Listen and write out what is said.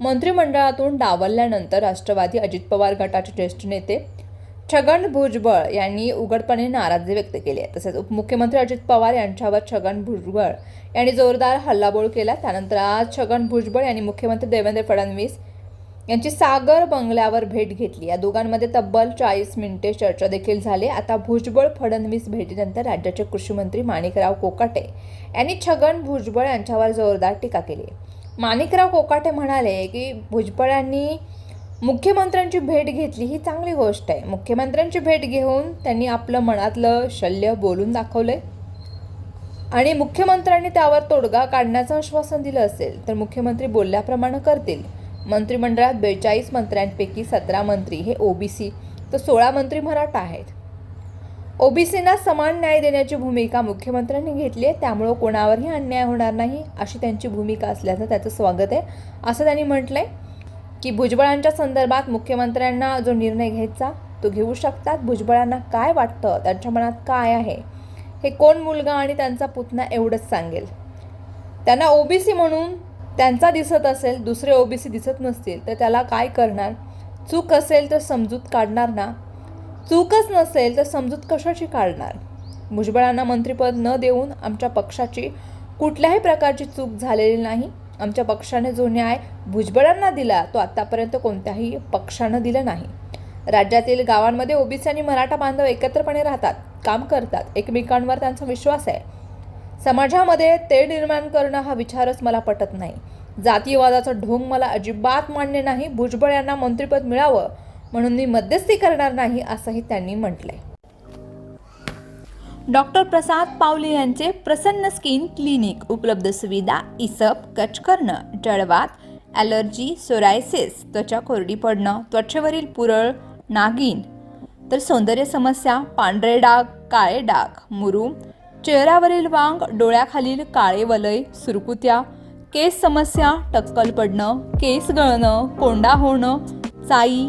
मंत्रिमंडळातून डावलल्यानंतर राष्ट्रवादी अजित पवार गटाचे ज्येष्ठ नेते छगन भुजबळ यांनी उघडपणे नाराजी व्यक्त केली आहे. तसेच उपमुख्यमंत्री अजित पवार यांच्यावर छगन भुजबळ यांनी जोरदार हल्लाबोल केला. त्यानंतर आज छगन भुजबळ यांनी मुख्यमंत्री देवेंद्र फडणवीस यांची सागर बंगल्यावर भेट घेतली. या दोघांमध्ये तब्बल चाळीस मिनिटे चर्चा देखील झाली. आता भुजबळ फडणवीस भेटीनंतर राज्याचे कृषी मंत्री माणिकराव कोकाटे यांनी छगन भुजबळ यांच्यावर जोरदार टीका केली. माणिकराव कोकाटे म्हणाले की भुजबळांनी मुख्यमंत्र्यांची भेट घेतली ही चांगली गोष्ट आहे. मुख्यमंत्र्यांची भेट घेऊन त्यांनी आपलं मनातलं शल्य बोलून दाखवलंय. आणि मुख्यमंत्र्यांनी त्यावर तोडगा काढण्याचं आश्वासन दिलं असेल तर मुख्यमंत्री बोलल्याप्रमाणे करतील. मंत्रिमंडळात बेचाळीस मंत्र्यांपैकी सतरा मंत्री हे ओबीसी तर सोळा मंत्री मराठा आहेत. ओबीसींना समान न्याय देण्याची भूमिका मुख्यमंत्र्यांनी घेतली आहे. त्यामुळं कोणावरही अन्याय होणार नाही अशी त्यांची भूमिका असल्याचं त्याचं स्वागत आहे. असं त्यांनी म्हटलं आहे की भुजबळांच्या संदर्भात मुख्यमंत्र्यांना जो निर्णय घ्यायचा तो घेऊ शकतात. भुजबळांना काय वाटतं? त्यांच्या मनात काय आहे? हे कोण मुलगा आणि त्यांचा पुतणा एवढंच सांगेल. त्यांना ओबीसी म्हणून त्यांचा दिसत असेल दुसरे ओबीसी दिसत नसतील तर त्याला काय करणार? चूक असेल तर समजूत काढणार ना? चूकच नसेल तर समजूत कशाची काढणार? भुजबळांना मंत्रिपद न देऊन आमच्या पक्षाची कुठल्याही प्रकारची चूक झालेली नाही. आमच्या पक्षाने जो न्याय भुजबळांना दिला तो आत्तापर्यंत कोणत्याही पक्षानं दिला नाही. राज्यातील गावांमध्ये ओबीसी आणि मराठा बांधव एकत्रपणे राहतात काम करतात एकमेकांवर त्यांचा विश्वास आहे. समाजामध्ये ते निर्माण करणं हा विचारच मला पटत नाही. जातीयवादाचा ढोंग मला अजिबात मान्य नाही. भुजबळ यांना मंत्रिपद मिळावं म्हणून मी मध्यस्थी करणार नाही असंही त्यांनी म्हटलंय. डॉक्टर प्रसाद पावले यांचे प्रसन्न स्किन क्लिनिक उपलब्ध सुविधा इसप कच करणं जळवात ॲलर्जी सोरायसिस त्वचा कोरडी पडणं त्वचेवरील पुरळ नागिन तर सौंदर्य समस्या पांढरे डाग काळे डाग मुरूम चेहऱ्यावरील वांग डोळ्याखालील काळे वलय सुरकुत्या केस समस्या टक्कल पडणं केस गळणं कोंडा होणं चाई